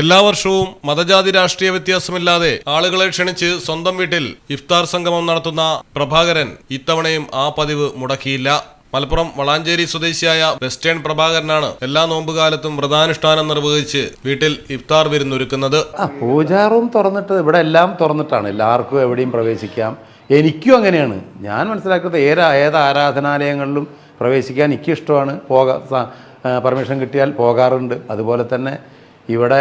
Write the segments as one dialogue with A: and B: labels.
A: എല്ലാ വർഷവും മതജാതി രാഷ്ട്രീയ വ്യത്യാസമില്ലാതെ ആളുകളെ ക്ഷണിച്ച് സ്വന്തം വീട്ടിൽ ഇഫ്താർ സംഗമം നടത്തുന്ന പ്രഭാകരൻ ഇത്തവണയും ആ പതിവ് മുടക്കിയില്ല. മലപ്പുറം വളാഞ്ചേരി സ്വദേശിയായ വെസ്റ്റേൺ പ്രഭാകരനാണ് എല്ലാ നോമ്പുകാലത്തും വ്രതാനുഷ്ഠാനം നിർവഹിച്ച് വീട്ടിൽ ഇഫ്താർ വിരുന്നൊരുക്കുന്നത്.
B: പൂജാ റൂം തുറന്നിട്ട് ഇവിടെ എല്ലാം തുറന്നിട്ടാണ്. എല്ലാവർക്കും എവിടെയും പ്രവേശിക്കാം. എനിക്കും അങ്ങനെയാണ്. ഞാൻ മനസ്സിലാക്കുന്നത് ഏത് ഏത് ആരാധനാലയങ്ങളിലും പ്രവേശിക്കാൻ എനിക്കിഷ്ടമാണ്. ഇഷ്ടമാണ് പോകാ പെർമിഷൻ കിട്ടിയാൽ പോകാറുണ്ട്. അതുപോലെ തന്നെ ഇവിടെ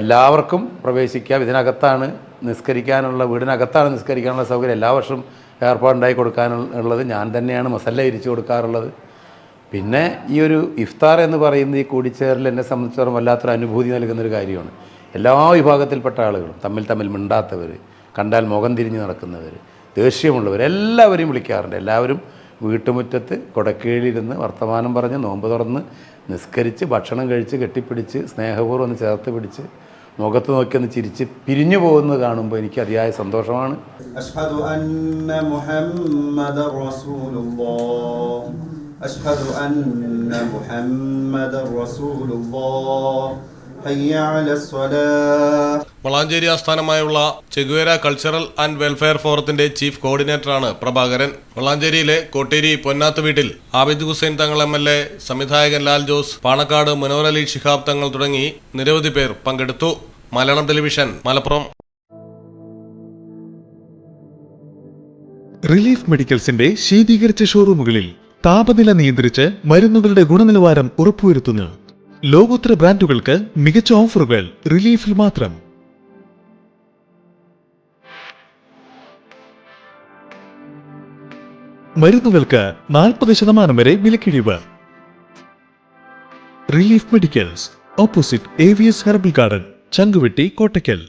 B: എല്ലാവർക്കും പ്രവേശിക്കാം. ഇതിനകത്താണ് നിസ്കരിക്കാനുള്ള വീടിനകത്താണ് നിസ്കരിക്കാനുള്ള സൗകര്യം. എല്ലാ വർഷവും ഏർപ്പാടുണ്ടായി കൊടുക്കാനുള്ളത് ഞാൻ തന്നെയാണ് മസല്ല ഇരിച്ചു കൊടുക്കാറുള്ളത്. പിന്നെ ഈ ഒരു ഇഫ്താർ എന്ന് പറയുന്ന ഈ കൂടിച്ചേരൽ എന്നെ സംബന്ധിച്ചിടത്തോളം വല്ലാത്തൊരു അനുഭൂതി നൽകുന്നൊരു കാര്യമാണ്. എല്ലാ വിഭാഗത്തിൽപ്പെട്ട ആളുകളും തമ്മിൽ തമ്മിൽ മിണ്ടാത്തവർ കണ്ടാൽ മുഖം തിരിഞ്ഞ് നടക്കുന്നവർ ദേഷ്യമുള്ളവർ എല്ലാവരെയും വിളിക്കാറുണ്ട്. എല്ലാവരും വീട്ടുമുറ്റത്ത് കൊടക്കീഴിലിരുന്ന് വർത്തമാനം പറഞ്ഞ് നോമ്പ് തുറന്ന് നിസ്കരിച്ച് ഭക്ഷണം കഴിച്ച് കെട്ടിപ്പിടിച്ച് സ്നേഹപൂർവം ഒന്ന് ചേർത്ത് പിടിച്ച് മുഖത്ത് നോക്കി ഒന്ന് ചിരിച്ച് പിരിഞ്ഞു പോകുന്നത് കാണുമ്പോൾ എനിക്ക് അതിയായ സന്തോഷമാണ്.
C: അഷ്ഹദു അന്ന മുഹമ്മദ റസൂലുള്ളാഹ്.
A: വളാഞ്ചേരി ആസ്ഥാനമായുള്ള Che Guevara cultural and welfare ഫോറത്തിന്റെ ചീഫ് കോർഡിനേറ്ററാണ് പ്രഭാകരൻ. വളാഞ്ചേരിയിലെ കോട്ടേരി പൊന്നാത്ത് വീട്ടിൽ Abid Hussain Thangal M L A സംവിധായകൻ ലാൽ ജോസ് പാണക്കാട് മനോഹർ അലി ഷിഹാബ് തങ്ങൾ തുടങ്ങി നിരവധി പേർ പങ്കെടുത്തു. മലയാളം ടെലിവിഷൻ മലപ്പുറം.
D: റിലീഫ് മെഡിക്കൽസിന്റെ ശീതീകരിച്ച ഷോറൂമുകളിൽ താപനില നിയന്ത്രിച്ച് മരുന്നുകളുടെ ഗുണനിലവാരം ഉറപ്പുവരുത്തുന്നു. ലോകോത്തര ബ്രാൻഡുകൾക്ക് മികച്ച ഓഫറുകൾ റിലീഫിൽ മാത്രം. മരുന്നുകൾക്ക് നാൽപ്പത് ശതമാനം വരെ വിലക്കിഴിവ്. റിലീഫ് മെഡിക്കൽസ് ഓപ്പോസിറ്റ് ഏവിയസ് ഹെർബൽ ഗാർഡൻ ചങ്കുവെട്ടി കോട്ടയ്ക്കൽ.